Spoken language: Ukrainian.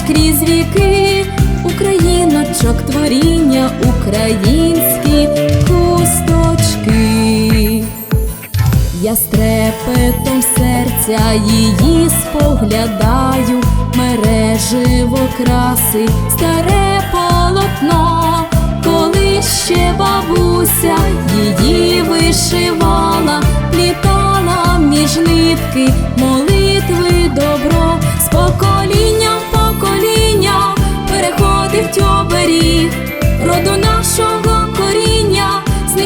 переходить крізь віки, Україночок творіння, українські хусточки. Я з трепетом серця її споглядаю, мереживо краси, старе полотно, коли ще бабуся її вишивала, плітала між нитки, молитви добро, з